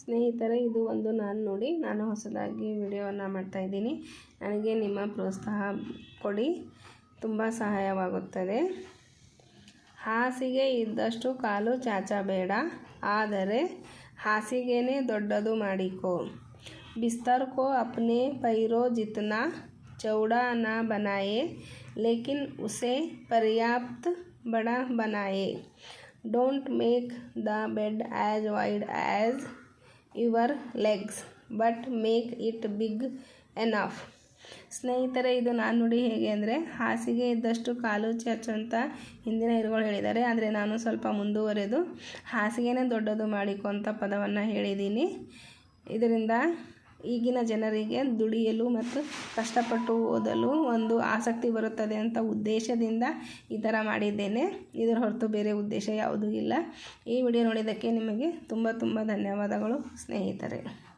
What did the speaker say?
ಸ್ನೇಹಿತರೆ, ಇದು ಒಂದು ನಾನು ನೋಡಿ. ನಾನು ಹೊಸದಾಗಿ ವಿಡಿಯೋವನ್ನು ಮಾಡ್ತಾಯಿದ್ದೀನಿ ನನಗೆ ನಿಮ್ಮ ಪ್ರೋತ್ಸಾಹ ಕೊಡಿ. ತುಂಬ ಸಹಾಯವಾಗುತ್ತದೆ. ಹಾಸಿಗೆ ಇದ್ದಷ್ಟು ಕಾಲು ಚಾಚಬೇಡ. ಆದರೆ ಹಾಸಿಗೆನೇ ದೊಡ್ಡದು ಮಾಡಿಕೋ. ಬಿಸ್ತರ್ಕೋ ಅಪ್ನೆ ಪೈರೋ ಜಿತ್ನಾ ಚೌಡಾನ ನಾ ಬನಾಯೆ. ಲೇಕಿನ್ ಉಸೆ ಪರ್ಯಾಪ್ತ ಬಡ ಬನಾಯೆ. Don't make the bed as wide as your legs, but make it big enough. ಸ್ನೇಹಿತರೆ, ಇದು ನಾನು ನೋಡಿ ಹೇಗೆ ಅಂದರೆ ಹಾಸಿಗೆ ಇದ್ದಷ್ಟು ಕಾಲು ಚಾಚು ಅಂತ ಹಿಂದಿನ ಹಿರುಗಳು ಹೇಳಿದ್ದಾರೆ, ಆದರೆ ನಾನು ಸ್ವಲ್ಪ ಮುಂದುವರೆದು ಹಾಸಿಗೆನೇ ದೊಡ್ಡದು ಮಾಡಿಕೊ ಅಂತ ಪದವನ್ನು ಹೇಳಿದ್ದೀನಿ ಇದರಿಂದ ಈಗಿನ ಜನರಿಗೆ ದುಡಿಯಲು ಮತ್ತು ಕಷ್ಟಪಟ್ಟು ಓದಲು ಒಂದು ಆಸಕ್ತಿ ಬರುತ್ತದೆ ಅಂತ ಉದ್ದೇಶದಿಂದ ಈ ಥರ ಮಾಡಿದ್ದೇನೆ. ಇದರ ಹೊರತು ಬೇರೆ ಉದ್ದೇಶ ಯಾವುದೂ ಇಲ್ಲ. ಈ ವಿಡಿಯೋ ನೋಡಿದ್ದಕ್ಕೆ ನಿಮಗೆ ತುಂಬ ತುಂಬ ಧನ್ಯವಾದಗಳು ಸ್ನೇಹಿತರೆ.